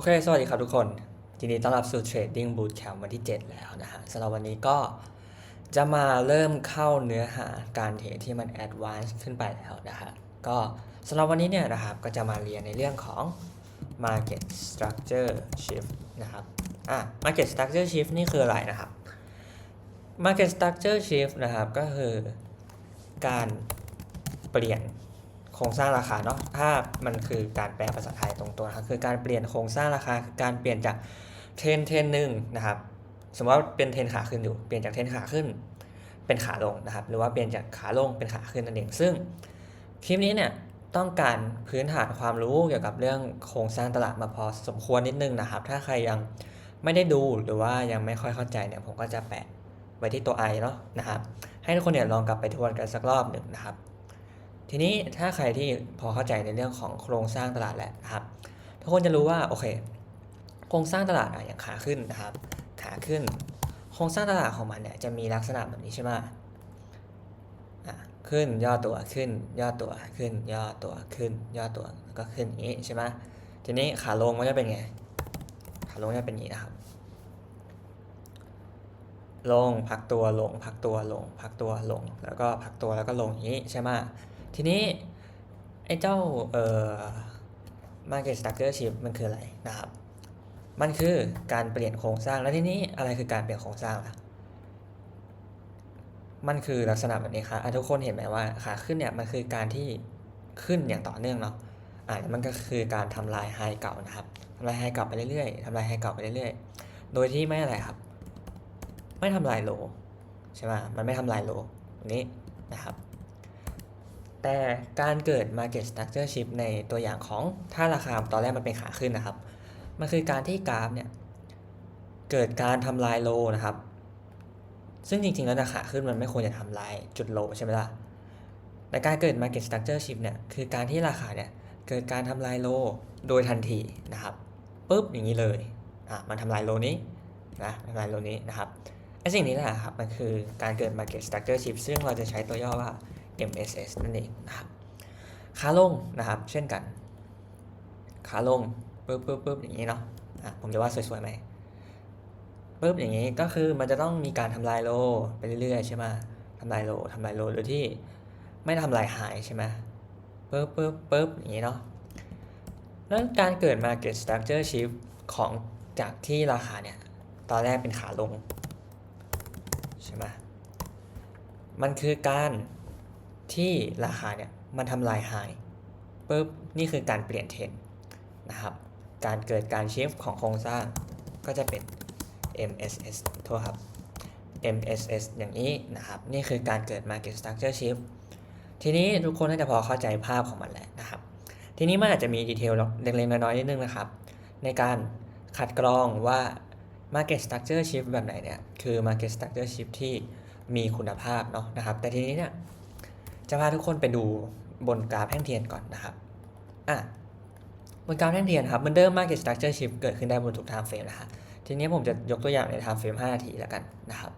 โอเค สวัสดีครับทุกคนยินดีต้อนรับสู่ Trading Bootcamp วันที่ 7 แล้วนะฮะสำหรับวันนี้ก็จะมาเริ่มเข้าเนื้อหาการเทรดที่มัน Advanced ขึ้นไปแล้วนะฮะก็สำหรับวันนี้เนี่ยนะครับก็จะมาเรียนในเรื่องของ Market Structure Shift นะครับอะ Market Structure Shift นี่คืออะไรนะครับ Market Structure Shift นะครับก็คือการเปลี่ยน ครงสร้างราคาเนาะถ้ามันคือการแปลภาษาไทยตรงตัวนะครับคือการเปลี่ยนโครงสร้างราคาคือการเปลี่ยนจากเทรนเทรนหนึ่งนะครับ สมมติว่าเป็นเทรนขาขึ้นอยู่ เปลี่ยนจากเทรนขาขึ้นเป็นขาลงนะครับ หรือว่าเปลี่ยนจากขาลงเป็นขาขึ้นนั่นเอง ซึ่งคลิปนี้เนี่ยต้องการพื้นฐานความรู้เกี่ยวกับเรื่องโครงสร้างตลาดมาพอสมควรนิดนึงนะครับ ถ้าใครยังไม่ได้ดูหรือว่ายังไม่ค่อยเข้าใจเนี่ยผมก็จะแปะไว้ที่ตัว i เนาะนะครับ ให้ทุกคนเนี่ยลองกลับไปทวนกันสักรอบหนึ่งนะครับ ทีนี้ถ้าใครที่พอเข้าใจในเรื่องของโครงสร้างตลาดแล้วครับทุกคนจะรู้ว่าโอเค โครงสร้างตลาดอะอย่างขาขึ้นนะครับ ขาขึ้น โครงสร้างตลาดของมันเนี่ยจะมีลักษณะแบบนี้ใช่ไหมขึ้นย่อตัวขึ้นย่อตัวขึ้นย่อตัวขึ้นย่อตัวแล้วก็ขึ้นอย่างนี้ใช่ไหมทีนี้ขาลงมันจะเป็นไง ขาลงจะเป็นอย่างนี้นะครับ ลงพักตัวลงพักตัวลง พักตัวลง แล้วก็พักตัวแล้วก็ลงอย่างนี้ใช่ไหม ทีนี้ไอ้เจ้าเอ่อ market structure shift มันคืออะไรนะครับ มันคือการเปลี่ยนโครงสร้างแล้วทีนี้อะไรคือการเปลี่ยนโครงสร้างล่ะมันคือลักษณะแบบนี้ครับทุกคนเห็นไหมว่าขาขึ้นเนี่ยมันคือการที่ขึ้นอย่างต่อเนื่องเนาะอ่ามันก็คือการทำลายไฮเก่านะครับทำลายไฮเก่าไปเรื่อยๆทำลายไฮเก่าไปเรื่อยๆ โดยที่ไม่อะไรครับ ไม่ทำลายโลใช่ไหมมันไม่ทำลายโลนี้นะครับ แต่การเกิด market structure shift ในตัวอย่างของถ้าราคาตอนแรกมันเป็นขาขึ้นนะครับ มันคือการที่กราฟเนี่ยเกิดการทำลายโลนะครับ ซึ่งจริงๆแล้วนะขาขึ้นมันไม่ควรจะทำลายจุดโลใช่ไหมล่ะ แต่การเกิด market structure shift เนี่ยคือการที่ราคาเนี่ยเกิดการทำลายโลโดยทันทีนะครับปุ๊บอย่างนี้เลยอะมันทำลายโลนี้นะทำลายโลนี้นะครับไอ้สิ่งนี้แหละครับมันคือการเกิด market structure shift ซึ่งเราจะใช้ตัวย่อว่า MSS นั่นเองนะครับขาลงนะครับ เช่นกันขาลงปึ๊บปึ๊บปึ๊บอย่างนี้เนาะอะผมจะว่าสวยๆไหมปึ๊บอย่างนี้ก็คือมันจะต้องมีการทำลายโลไปเรื่อยๆ ใช่ไหมทำลายโลทำลายโลโดยที่ไม่ทำลายหายใช่ไหมปึ๊บปึ๊บปึ๊บอย่างนี้เนาะแล้วการเกิด market structure shift ของจากที่ราคาเนี่ย ตอนแรกเป็นขาลง ใช่ไหมมันคือการ ที่ราคาเนี่ยมันทำลายไฮปุ๊บนี่คือการเปลี่ยนเทรนนะครับ การเกิดการชิฟของโครงสร้างก็จะเป็น MSS โทษครับ MSS อย่างนี้นะครับ นี่คือการเกิด Market Structure Shift ทีนี้ทุกคนน่าจะพอเข้าใจภาพของมันแล้วนะครับ ทีนี้มันอาจจะมีดีเทลเล็กๆน้อยๆนิดนึงนะครับ ในการคัดกรองว่า Market Structure Shift แบบไหนเนี่ย คือ Market Structure Shift ที่มีคุณภาพเนาะนะครับ แต่ทีนี้เนี่ย จะพาทุกคนไปดูบนกราฟแท่งเทียนก่อนนะครับอะบนกราฟแท่งเทียนครับมันเดิม Market Structure Shift เกิดขึ้นได้บนทุก time frame นะครับทีนี้ผมจะยกตัวอย่างใน time frame 5 นาทีแล้วกันนะครับ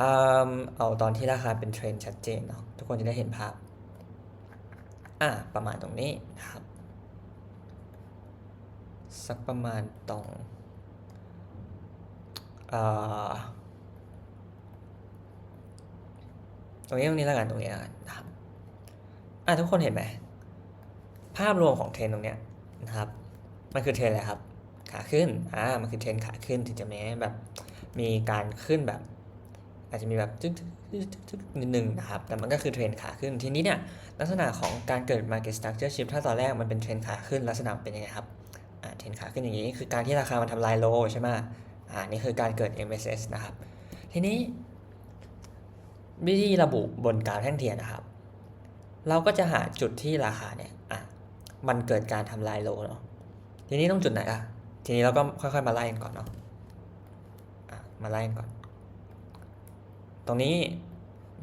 อืมเอาตอนที่ราคาเป็นเทรนด์ชัดเจนเนาะทุกคนจะได้เห็นภาพอะประมาณตรงนี้นะครับ สักประมาณตรงอ่า ตรงนี้ตรงนี้แล้วกันตรงนี้แล้วกันนะครับอะทุกคนเห็นไหมภาพรวมของเทรนตรงเนี้ยนะครับมันคือเทรนอะไรครับ ขาขึ้นอ่ามันคือเทรนขาขึ้นถึงจะแม้แบบมีการขึ้นแบบ อาจจะมีแบบจึ๊กจึ๊กจึ๊กจึ๊กนิดนึงนะครับ แต่มันก็คือเทรนขาขึ้นทีนี้เนี่ยลักษณะของการเกิด market structure shift ถ้าตอนแรกมันเป็นเทรนขาขึ้นลักษณะเป็นยังไงครับอ่าเทรนขาขึ้นอย่างนี้คือการที่ราคามันทำลายโลใช่ไหมอ่านี่คือการเกิด MSS นะครับ ทีนี้ วิธีระบุบนกราฟแท่งเทียนนะครับ เราก็จะหาจุดที่ราคาเนี่ยอะมันเกิดการทำลายโลเนาะทีนี้ต้องจุดไหนอะทีนี้เราก็ค่อยๆมาไล่กันก่อนเนาะอะมาไล่กันก่อน ตรงนี้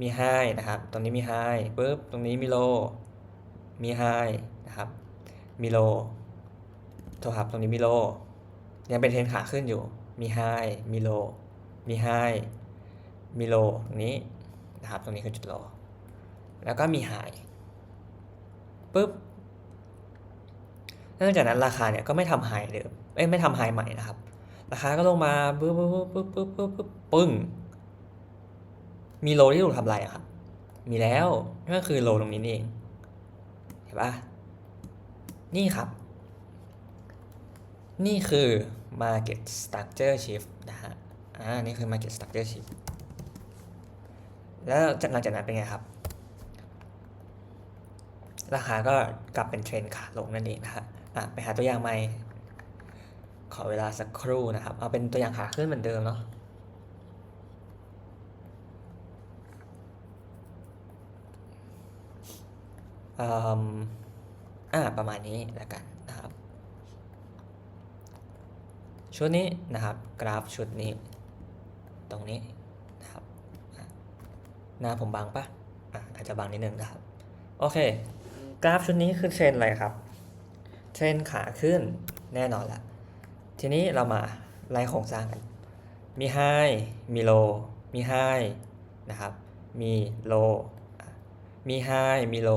มีไฮนะครับ ตรงนี้มีไฮปุ๊บตรงนี้มีโลมีไฮนะครับมีโลโทษครับตรงนี้มีโลยังเป็นเทรนขาขึ้นอยู่ มีไฮมีโลมีไฮมีโลตรงนี้ นะครับ ตรงนี้คือจุดโลแล้วก็มีไฮปุ๊บนื่องจากนั้นราคาเนี่ยก็ไม่ทำไฮเดิมเอ้ยไม่ทำไฮใหม่นะครับ ราคาก็ลงมาปึ๊บปึ๊บปึ๊บปึ๊บปึ๊บปึ๊บปึ้ง มีโลที่ถูกทำลายอะครับ มีแล้วก็คือโลตรงนี้เอง เห็นปะนี่ครับ นี่คือ market structure shift นะฮะ อ่า นี่คือ market structure shift แล้วจากหลังจากนั้นเป็นไงครับ ราคาก็กลับเป็นเทรนด์ขาลงนั่นเองนะฮะอะไปหาตัวอย่างใหม่ ขอเวลาสักครู่นะครับ เอาเป็นตัวอย่างขาขึ้นเหมือนเดิมเนาะอ่าประมาณนี้แล้วกันนะครับ ชุดนี้นะครับ กราฟชุดนี้ ตรงนี้ หน้าผมบังปะอะอาจจะบังนิดนึงนะครับ โอเค กราฟชุดนี้คือเทรนอะไรครับ เทรนขาขึ้นแน่นอนละ ทีนี้เรามาไล่โครงสร้างกัน มีไฮมีโลมีไฮนะครับ มีโลมีไฮมีโล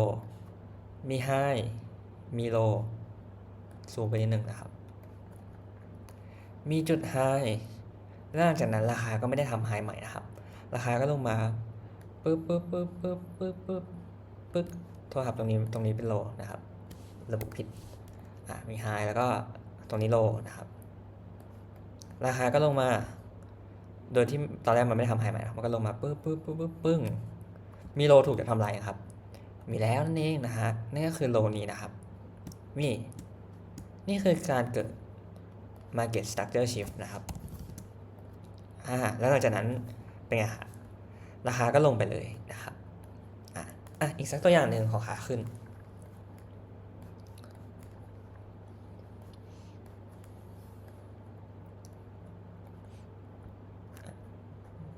มีไฮมีโลซูมไปนิดนึงนะครับ มีจุดไฮแล้วหลังจากนั้นราคาก็ไม่ได้ทำไฮใหม่นะครับ ราคาก็ลงมา ปึ๊บปึ๊บปึ๊บปึ๊บปึ๊บปึ๊บปึ๊บโทษครับตรงนี้ตรงนี้เป็นโลนะครับ ระบุผิด อะมีไฮแล้วก็ตรงนี้โลนะครับ ราคาก็ลงมา โดยที่ตอนแรกมันไม่ได้ทำไฮใหม่นะมันก็ลงมาปึ๊บปึ๊บปึ๊บปึ๊บปึ้งมีโลถูกจะทำลายครับ มีแล้วนั่นเองนะฮะนี่ก็คือโลนี้นะครับนี่นี่คือการเกิด market structure shift นะครับอ่าแล้วหลังจากนั้นเป็นไงฮะ ราคาก็ลงไปเลยนะครับอะอะอีกสักตัวอย่างหนึ่งของขาขึ้น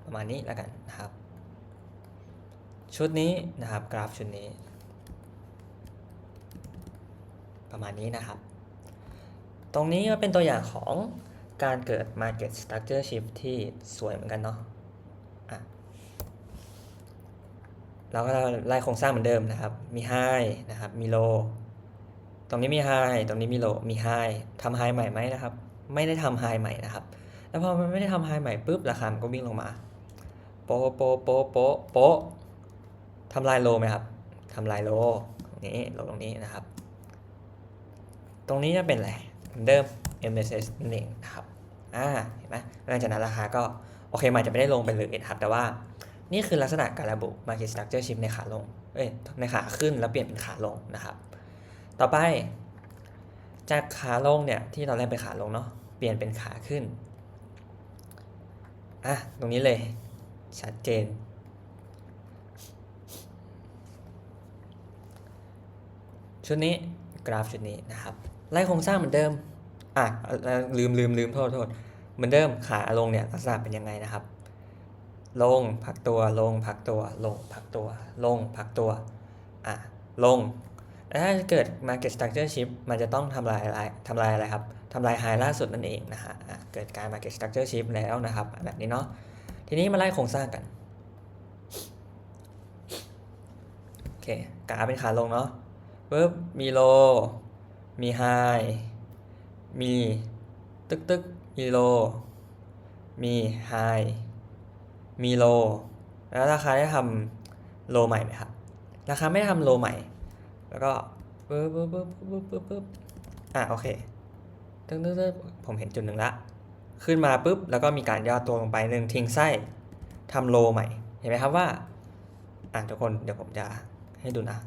ประมาณนี้แล้วกันนะครับ ชุดนี้นะครับกราฟชุดนี้ ประมาณนี้นะครับ ตรงนี้ก็เป็นตัวอย่างของการเกิด market structure shift ที่สวยเหมือนกันเนาะอะ เราก็ไล่โครงสร้างเหมือนเดิมนะครับ มี high นะครับ มี low ตรงนี้มี high ตรงนี้มี low มี high ทำ high ใหม่ไหมนะครับ ไม่ได้ทำ high ใหม่นะครับ แล้วพอมันไม่ได้ทำ high ใหม่ปุ๊บ ราคามันก็วิ่งลงมา โปะโปะโปะโปะโปะทำลายโลไหมครับทำลายโลตรงนี้โลตรงนี้นะครับ ตรงนี้จะเป็นอะไรเหมือนเดิม MSS นั่นเองนะครับ อ่า เห็นไหมหลังจากนั้นราคาก็ โอเคมันจะไม่ได้ลงไปเลยนะครับ แต่ว่า นี่คือลักษณะการระบุ market structure shift ในขาลง เอ้ย ในขาขึ้นแล้วเปลี่ยนเป็นขาลงนะครับ ต่อไป จากขาลงเนี่ยที่เราแรกเป็นขาลงเนาะ เปลี่ยนเป็นขาขึ้น อะ ตรงนี้เลย ชัดเจน ชุดนี้กราฟชุดนี้นะครับ ไล่โครงสร้างเหมือนเดิม อะแล้วลืมลืมลืมโทษโทษ เหมือนเดิมขาลงเนี่ยลักษณะเป็นยังไงนะครับ ลงพักตัว ลงพักตัว ลงพักตัว ลงพักตัว อะ ลง ถ้าเกิด market structure shift มันจะต้องทำลายอะไรทำลายอะไรครับทำลายไฮล่าสุดนั่นเองนะฮะะเกิดการ market structure shift แล้วนะครับ แบบนี้เนาะ ทีนี้มาไล่โครงสร้างกันโอเคกราฟเป็นขาลงเนาะปุ๊บมีโล มีไฮ มีตึกตึกมีโล มีไฮ มีโล แล้วราคาได้ทำโลใหม่ไหมครับ ราคาไม่ได้ทำโลใหม่ แล้วก็ปึ๊บปึ๊บปึ๊บปึ๊บปึ๊บปึ๊บอะโอเคตึ๊กตึ๊กตึ๊กผมเห็นจุดหนึ่งละ ขึ้นมาปุ๊บ แล้วก็มีการย่อตัวลงไปหนึ่งทิ้งไส้ทำโลใหม่ เห็นไหมครับว่า อะทุกคนเดี๋ยวผมจะให้ดูนะ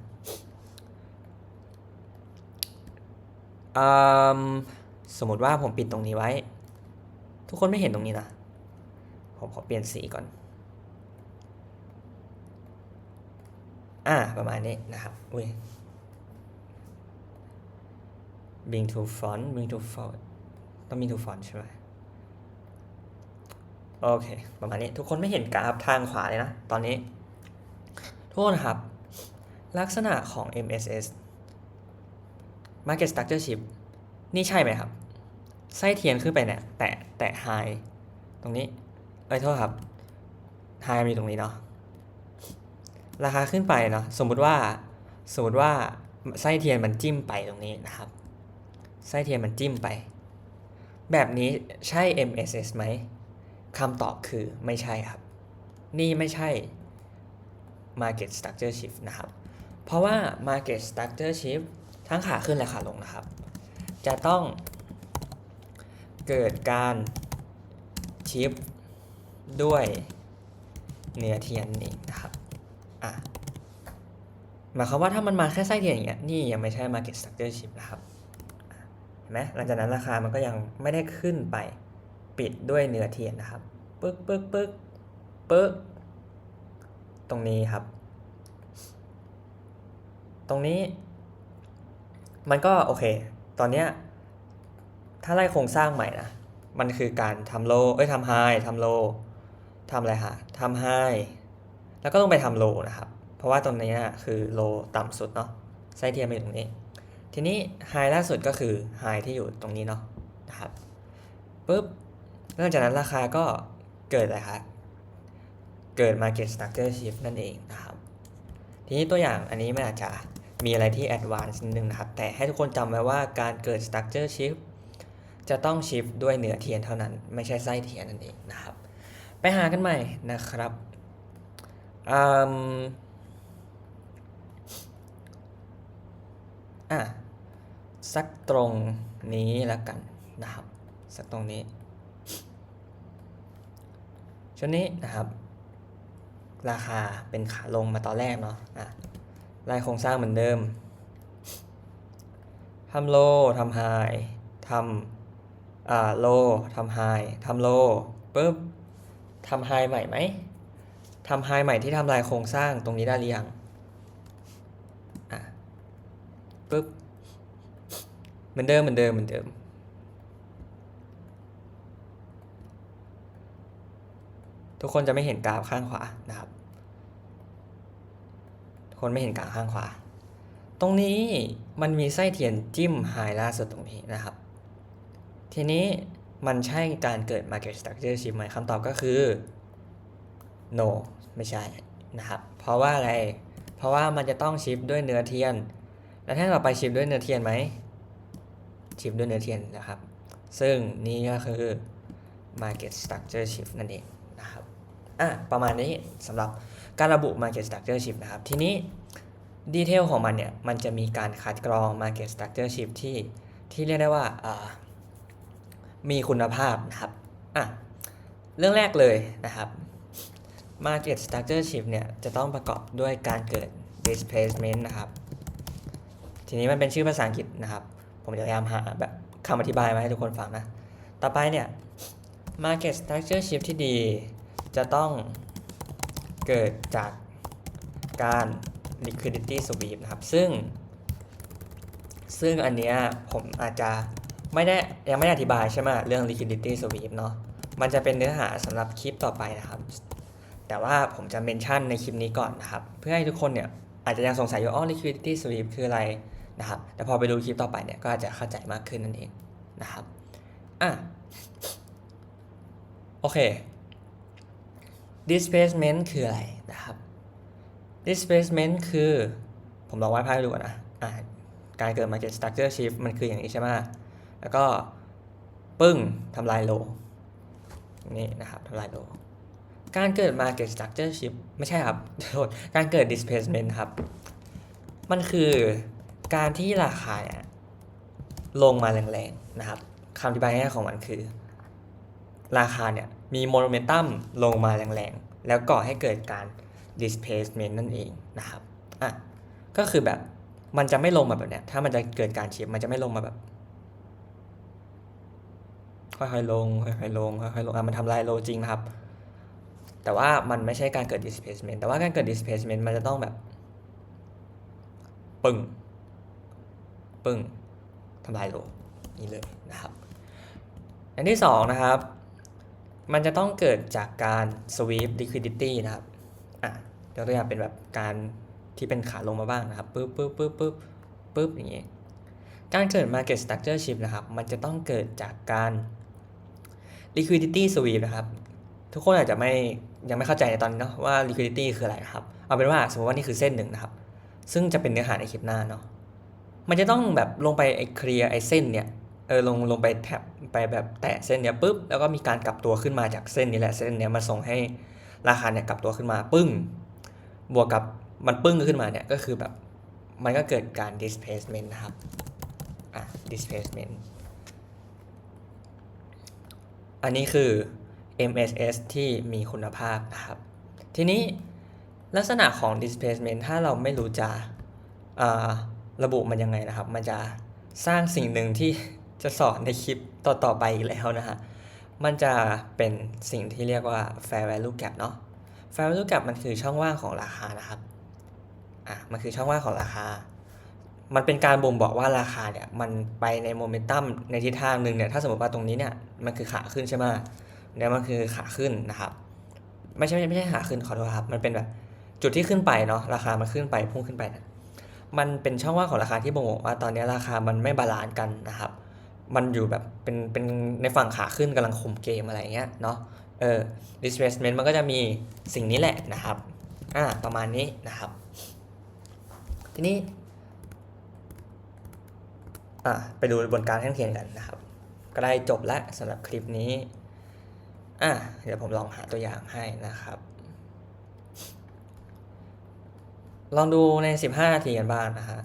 มสมมติว่าผมปิดตรงนี้ไว้ ทุกคนไม่เห็นตรงนี้นะ ผมขอเปลี่ยนสีก่อน อ่าประมาณนี้นะครับอุ้ย bring to front bring to front ต้อง bring to front ใช่ไหมโอเค ประมาณนี้ทุกคนไม่เห็นกราฟทางขวาเลยนะ ตอนนี้ทุกคนครับ ลักษณะของ MSS Market Structure Shift นี่ใช่ไหมครับ ไส้เทียนขึ้นไปเนี่ย แตะ แตะ High ตรงนี้ เอ้ย โทษครับ High มีตรงนี้เนาะ ราคาขึ้นไปเนาะสมมุติว่าสมมติว่าไส้เทียนมันจิ้มไปตรงนี้นะครับ ไส้เทียนมันจิ้มไป แบบนี้ใช่ MSS ไหมคำตอบคือไม่ใช่ครับ นี่ไม่ใช่ Market Structure Shift นะครับ เพราะว่า Market Structure Shift ทั้งขาขึ้นและขาลงนะครับ จะต้องเกิดการชิฟด้วยเนื้อเทียนนี่นะครับ หมายความว่าถ้ามันมาแค่ไส้เทียนอย่างเงี้ยนี่ยังไม่ใช่ Market Structure Shift นะครับเห็นไหมหลังจากนั้นราคามันก็ยังไม่ได้ขึ้นไปปิดด้วยเนื้อเทียนนะครับปึ๊กปึ๊กปึ๊กปึ๊กตรงนี้ครับ ตรงนี้ มันก็โอเค ตอนเนี้ยถ้าไล่โครงสร้างใหม่นะ มันคือการทำโล เอ้ยทำไฮทำโลทำอะไรฮะทำไฮแล้วก็ต้องไปทำโลนะครับ ราะว่าตรงนี้นะคือโลต่ำสุดเนาะไส้เทียมอยู่ตรงนี้ ทีนี้ไฮล่าสุดก็คือไฮที่อยู่ตรงนี้เนาะนะครับปุ๊บหลังจากนั้นราคาก็เกิดอะไรครับเกิด market structure shift นั่นเองนะครับ ทีนี้ตัวอย่างอันนี้มันอาจจะมีอะไรที่ advanced นิดนึงนะครับ แต่ให้ทุกคนจำไว้ว่าการเกิด structure shift จะต้อง shift ด้วยเหนือเทียนเท่านั้น ไม่ใช่ไส้เทียนนั่นเองนะครับ ไปหากันใหม่นะครับ อะสักตรงนี้แล้วกันนะครับ สักตรงนี้ชุดนี้นะครับ ราคาเป็นขาลงมาตอนแรกเนาะอะไล่โครงสร้างเหมือนเดิมทำโลทำไฮทำอ่าโลทำไฮทำโลปุ๊บทำไฮใหม่ไหมทำไฮใหม่ที่ทำลายโครงสร้างตรงนี้ได้หรือยังอะ ปุ๊บเหมือนเดิมเหมือนเดิมเหมือนเดิม ทุกคนจะไม่เห็นกราฟข้างขวานะครับ ทุกคนไม่เห็นกราฟข้างขวา ตรงนี้มันมีไส้เทียนจิ้มไฮล่าสุดตรงนี้นะครับ ทีนี้มันใช่การเกิด market structure shift ไหมคำตอบก็คือ no ไม่ใช่นะครับ เพราะว่าอะไร เพราะว่ามันจะต้องชิฟด้วยเนื้อเทียน แล้วถ้าเราไปชิฟด้วยเนื้อเทียนไหมชิฟด้วยเนื้อเทียนนะครับ ซึ่งนี่ก็คือ market structure shift นั่นเองนะครับอะประมาณนี้สำหรับการระบุ market structure shift นะครับ ทีนี้ดีเทลของมันเนี่ย มันจะมีการคัดกรอง market structure shift ที่ที่เรียกได้ว่ามีคุณภาพนะครับอะเรื่องแรกเลยนะครับ market structure shift เนี่ย จะต้องประกอบด้วยการเกิด displacement นะครับ ทีนี้มันเป็นชื่อภาษาอังกฤษนะครับ ผมจะพยายามหาแบบคำอธิบายมาให้ทุกคนฟังนะ ต่อไปเนี่ย market structure shift ที่ดี จะต้องเกิดจากการ liquidity sweep นะครับ ซึ่ง ซึ่งอันเนี้ยผมอาจจะไม่ได้ยังไม่ได้อธิบายใช่ไหมเรื่อง liquidity sweep เนาะมันจะเป็นเนื้อหาสำหรับคลิปต่อไปนะครับ แต่ว่าผมจะเมนชั่นในคลิปนี้ก่อนนะครับ เพื่อให้ทุกคนเนี่ยอาจจะยังสงสัยอยู่อ๋อ liquidity sweep คืออะไร นะครับแต่พอไปดูคลิปต่อไปเนี่ยก็อาจจะเข้าใจมากขึ้นนั่นเองนะครับอะโอเค displacement คืออะไรนะครับ displacement คือผมลองวาดภาพให้ดูก่อนนะอะการเกิด market structure shift มันคืออย่างนี้ใช่ไหมแล้วก็ปึ้งทำลายโลนี่นะครับทำลายโลการเกิด market structure shift ไม่ใช่ครับโทษการเกิด displacement ครับ มันคือ การที่ราคาลงมาแรงๆนะครับคำอธิบายง่ายของมันคือ ราคาเนี่ยมีโมเมนตัมลงมาแรงๆ แล้วก่อให้เกิดการ displacement นั่นเองนะครับอะก็คือแบบมันจะไม่ลงมาแบบเนี้ยถ้ามันจะเกิดการชิปมันจะไม่ลงมาแบบค่อยๆลงค่อยๆลงค่อยๆลงอะมันทำลายโลจริงนะครับ แต่ว่ามันไม่ใช่การเกิด displacement แต่ว่าการเกิด displacement มันจะต้องแบบ ปึ้ง ปึ้งทำลายโลนี่เลยนะครับ อันที่สองนะครับ มันจะต้องเกิดจากการ sweep liquidity นะครับอะยกตัวอย่างเป็นแบบการที่เป็นขาลงมาบ้างนะครับปึ๊บปึ๊บปึ๊บปึ๊บปึ๊บอย่างเงี้ยการเกิด market structure shift นะครับ มันจะต้องเกิดจากการ liquidity sweep นะครับ ทุกคนอาจจะไม่ยังไม่เข้าใจในตอนนี้เนาะว่า liquidity คืออะไรนะครับ เอาเป็นว่าสมมติว่านี่คือเส้นหนึ่งนะครับ ซึ่งจะเป็นเนื้อหาในคลิปหน้าเนาะ มันจะต้องแบบลงไปไอ้เคลียร์ไอ้เส้นเนี่ยเออลงลงไปแท็บไปแบบแตะเส้นเนี้ยปุ๊บแล้วก็มีการกลับตัวขึ้นมาจากเส้นนี้แหละเส้นเนี้ยมาส่งให้ราคาเนี่ยกลับตัวขึ้นมาปึ้ง บวกกับมันปึ้งขึ้นมาเนี่ยก็คือแบบมันก็เกิดการ displacement นะครับอะ displacement อันนี้คือ MSS ที่มีคุณภาพนะครับ ทีนี้ลักษณะของ displacement ถ้าเราไม่รู้จะอ่า ระบุมันยังไงนะครับ มันจะสร้างสิ่งหนึ่งที่จะสอนในคลิปต่อๆไปอีกแล้วนะฮะ มันจะเป็นสิ่งที่เรียกว่า fair value gap เนาะ fair value gap มันคือช่องว่างของราคานะครับ อะ มันคือช่องว่างของราคา มันเป็นการบ่งบอกว่าราคาเนี่ย มันไปในโมเมนตัมในทิศทางหนึ่งเนี่ย ถ้าสมมติว่าตรงนี้เนี่ย มันคือขาขึ้นใช่ไหมเนี่ยมันคือขาขึ้นนะครับ ไม่ใช่ไม่ใช่ขาขึ้นขอโทษครับ มันเป็นแบบจุดที่ขึ้นไปเนาะ ราคามันขึ้นไปพุ่งขึ้นไปนะ มันเป็นช่องว่างของราคาที่บ่งบอกว่าตอนนี้ราคามันไม่บาลานซ์กันนะครับ มันอยู่แบบเป็นเป็นในฝั่งขาขึ้นกำลังคุมเกมอะไรเงี้ยเนาะ เออ displacement มันก็จะมีสิ่งนี้แหละนะครับ อ่า ประมาณนี้นะครับ ทีนี้ อะไปดูบนการแท่งเทียนกันนะครับ ก็ได้จบแล้วสำหรับคลิปนี้ อะเดี๋ยวผมลองหาตัวอย่างให้นะครับ ลองดูใน 15 นาทีกันบ้างนะฮะ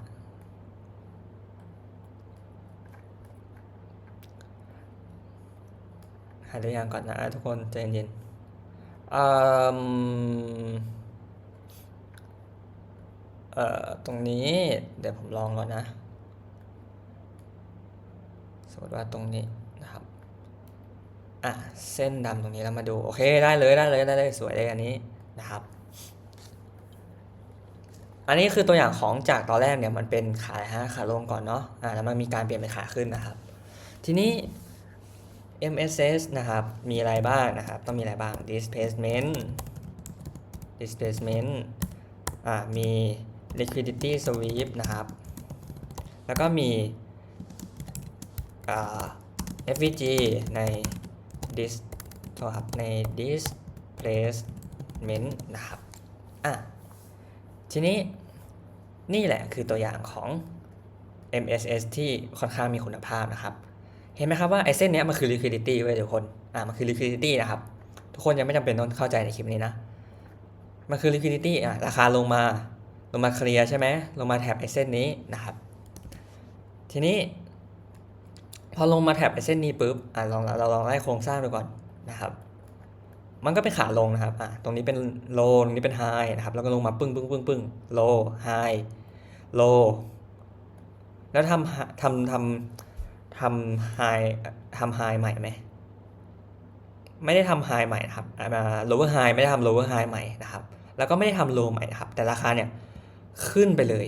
หาตัวอย่างก่อนนะทุกคนใจเย็นๆอืมเอ่อตรงนี้เดี๋ยวผมลองก่อนนะ สมมติว่าตรงนี้นะครับ อะ เส้นดำตรงนี้เรามาดู โอเค ได้เลยได้เลยได้เลยสวยเลยอันนี้นะครับ อันนี้คือตัวอย่างของจากตอนแรกเนี่ยมันเป็นขาฮะขาลงก่อนเนาะอ่าแล้วมันมีการเปลี่ยนเป็นขาขึ้นนะครับ ทีนี้ MSS นะครับ มีอะไรบ้างนะครับ ต้องมีอะไรบ้าง displacement displacement อ่ามี liquidity sweep นะครับ แล้วก็มีอ่า FVG ใน dis ครับใน displacement นะครับ อะ ทีนี้นี่แหละคือตัวอย่างของ MSS ที่ค่อนข้างมีคุณภาพนะครับ เห็นไหมครับว่าไอเส้นนี้มันคือ liquidity เว้ยทุกคน อ่า มันคือ liquidity นะครับ ทุกคนยังไม่จำเป็นต้องเข้าใจในคลิปนี้นะ มันคือ liquidity อะราคาลงมา ลงมาเคลียร์ใช่ไหม ลงมาแถบไอเส้นนี้นะครับ ทีนี้ พอลงมาแถบไอเส้นนี้ปุ๊บ อะลองเราลองไล่โครงสร้างดูก่อนนะครับ มันก็เป็นขาลงนะครับอะตรงนี้เป็น low ตรงนี้เป็น high นะครับ แล้วก็ลงมาปึ้งปึ้งปึ้งปึ้ง low high low แล้วทำทำทำทำ high ทำ high ใหม่ไหมไม่ได้ทำ high ใหม่นะครับอ่า lower high ไม่ได้ทำ lower high ใหม่นะครับ แล้วก็ไม่ได้ทำ low ใหม่นะครับ แต่ราคาเนี่ยขึ้นไปเลย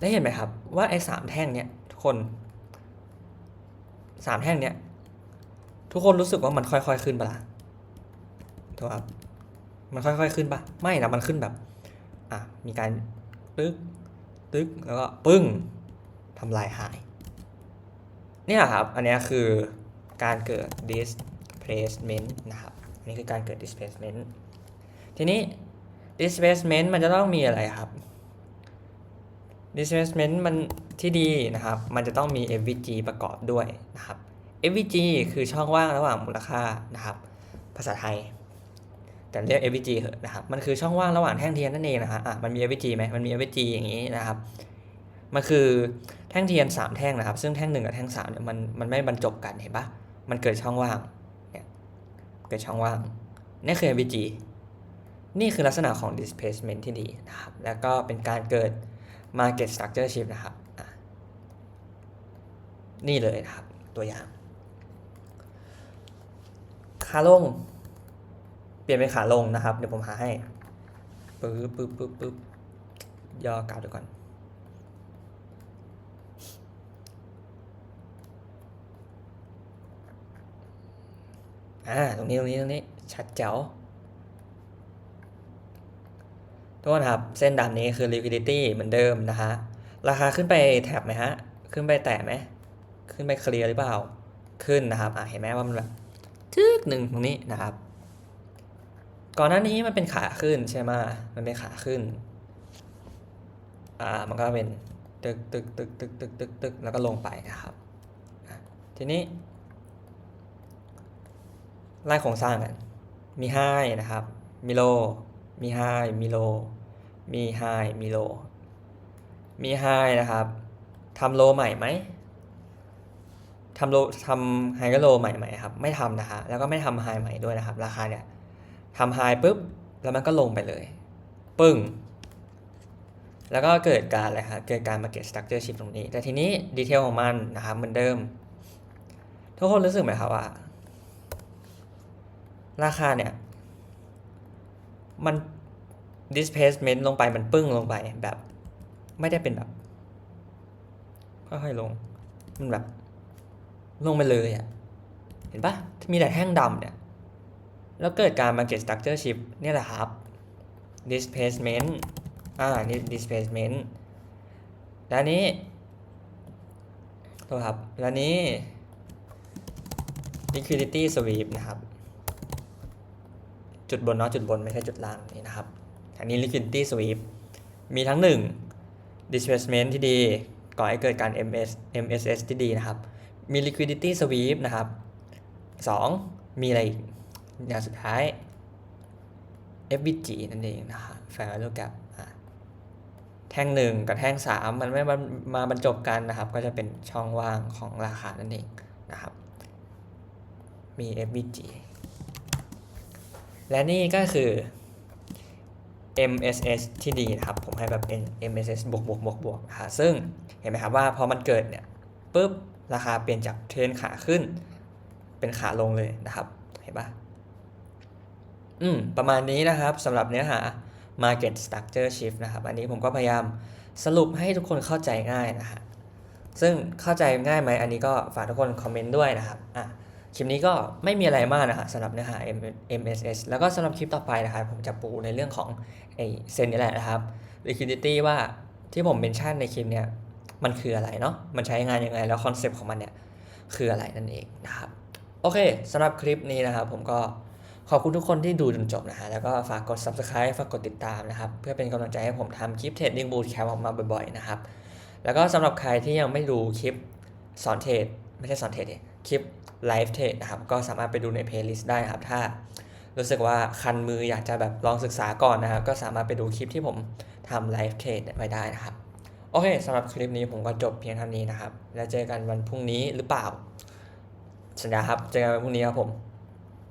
ได้เห็นไหมครับ ว่าไอ้สามแท่งเนี่ยทุกคนสามแท่งเนี่ยทุกคนรู้สึกว่ามันค่อยๆขึ้นปะล่ะ กครับมันค่อยๆขึ้นปะไม่นะมันขึ้นแบบ อะ มีการตึกตึกแล้วก็ปึ้งทำลายหาย เนี่ยครับ อันนี้คือการเกิด displacement นะครับอันนี้คือการเกิด displacement ทีนี้ displacement มันจะต้องมีอะไรครับ displacement มันที่ดีนะครับ มันจะต้องมี FVG ประกอบด้วยนะครับ FVG คือช่องว่างระหว่างมูลค่านะครับ ภาษาไทย แต่เรียก FVG เหอะนะครับ มันคือช่องว่างระหว่างแท่งเทียนนั่นเองนะฮะอะมันมี FVG ไหมมันมี FVG อย่างนี้นะครับ มันคือแท่งเทียน 3 แท่งนะครับ ซึ่งแท่งหนึ่งกับแท่ง3เนี่ยมันมันไม่บรรจบกันเห็นปะมันเกิดช่องว่างเนี่ยเกิดช่องว่างนี่คือ FVG นี่คือลักษณะของ displacement ที่ดีนะครับ แล้วก็เป็นการเกิด market structure shift นะครับอะนี่เลยนะครับ ตัวอย่าง ขาลง เปลี่ยนเป็นขาลงนะครับ เดี๋ยวผมหาให้ปึ๊บปึ๊บปึ๊บปึ๊บย่อกราฟดูก่อน อ่า ตรงนี้ ตรงนี้ ตรงนี้ ชัดเจ๋วทุกคนครับ เส้นดำนี้คือ liquidity เหมือนเดิมนะฮะ ราคาขึ้นไปแท็บไหมฮะ ขึ้นไปแตะไหม ขึ้นไปเคลียร์หรือเปล่า ขึ้นนะครับ อ่าเห็นไหมว่ามันแบบทึกหนึ่งตรงนี้นะครับ ก่อนหน้านี้มันเป็นขาขึ้นใช่ไหมมันเป็นขาขึ้น อ่า มันก็เป็นตึกตึกตึกตึกตึกตึกตึกแล้วก็ลงไปนะครับ ทีนี้ไล่โครงสร้างกันมีไฮนะครับ มีโล มีไฮมีโล มีไฮมีโล มีไฮนะครับทำโลใหม่ไหมทำโลทำไฮก็โลใหม่ไหมครับ ไม่ทำนะฮะ แล้วก็ไม่ทำไฮใหม่ด้วยนะครับ ราคาเนี่ย ทำไฮปุ๊บ แล้วมันก็ลงไปเลย ปึ้ง แล้วก็เกิดการอะไรครับเกิดการ market structure shift ตรงนี้ แต่ทีนี้ดีเทลของมันนะครับเหมือนเดิม ทุกคนรู้สึกไหมครับว่า ราคาเนี่ย มัน displacement ลงไปมันปึ้งลงไปแบบ ไม่ได้เป็นแบบค่อยๆลง มันแบบ ลงไปเลยอะ่ะ เห็นปะมีแต่แท่งดำเนี่ย แล้วเกิดการ market structure shift เนี่ยแหละครับ displacement อ่านี่ displacement แล้วนี้โทษครับ แล้วนี้ liquidity sweep นะครับ จุดบนเนาะจุดบนไม่ใช่จุดล่างนี่นะครับ อันนี้ liquidity sweep มีทั้ง 1 displacement ที่ดีก่อให้เกิดการ MS MSS ที่ดีนะครับ มี liquidity sweep นะครับ 2 มีอะไรอีก อย่างสุดท้าย FBG นั่นเองนะครับ Fair Value Gap อะแท่ง 1 กับแท่ง 3 มันไม่มาบรรจบกันนะครับ ก็จะเป็นช่องว่างของราคานั่นเองนะครับ มี FBG และนี่ก็คือ MSS ที่ดีนะครับ ผมให้แบบ MSS บวกบวกบวกบวกนะฮะซึ่งเห็นไหมครับว่าพอมันเกิดเนี่ยปุ๊บราคาเปลี่ยนจากเทรนขาขึ้น เป็นขาลงเลยนะครับ เห็นปะ อืมประมาณนี้นะครับสำหรับเนื้อหา Market Structure Shift นะครับ อันนี้ผมก็พยายามสรุปให้ทุกคนเข้าใจง่ายนะฮะซึ่งเข้าใจง่ายไหมอันนี้ก็ฝากทุกคนคอมเมนต์ด้วยนะครับอะคลิปนี้ก็ไม่มีอะไรมากนะครับสำหรับเนื้อหา M- MSS แล้วก็สำหรับคลิปต่อไปนะครับผมจะปูในเรื่องของไอเซนนี่แหละนะครับ liquidity ว่าที่ผมเมนชั่นในคลิปเนี่ยมันคืออะไรเนาะมันใช้งานยังไงแล้วคอนเซปต์ของมันเนี่ยคืออะไรนั่นเองนะครับ โอเคสำหรับคลิปนี้นะครับผมก็ ขอบคุณทุกคนที่ดูจนจบนะฮะ แล้วก็ฝากกด subscribe ฝากกดติดตามนะครับ เพื่อเป็นกำลังใจให้ผมทำคลิปเทรดดิ้งบูทแคมออกมาบ่อยๆนะครับ แล้วก็สำหรับใครที่ยังไม่ดูคลิปสอนเทรดไม่ใช่สอนเทรดคลิปไลฟ์เทรดนะครับ ก็สามารถไปดูในเพลย์ลิสต์ได้ครับ ถ้ารู้สึกว่าคันมืออยากจะแบบลองศึกษาก่อนนะครับ ก็สามารถไปดูคลิปที่ผมทำไลฟ์เทรดไว้ได้นะครับ โอเคสำหรับคลิปนี้ผมก็จบเพียงเท่านี้นะครับ แล้วเจอกันวันพรุ่งนี้หรือเปล่าสัญญาครับ เจอกันวันพรุ่งนี้ครับผม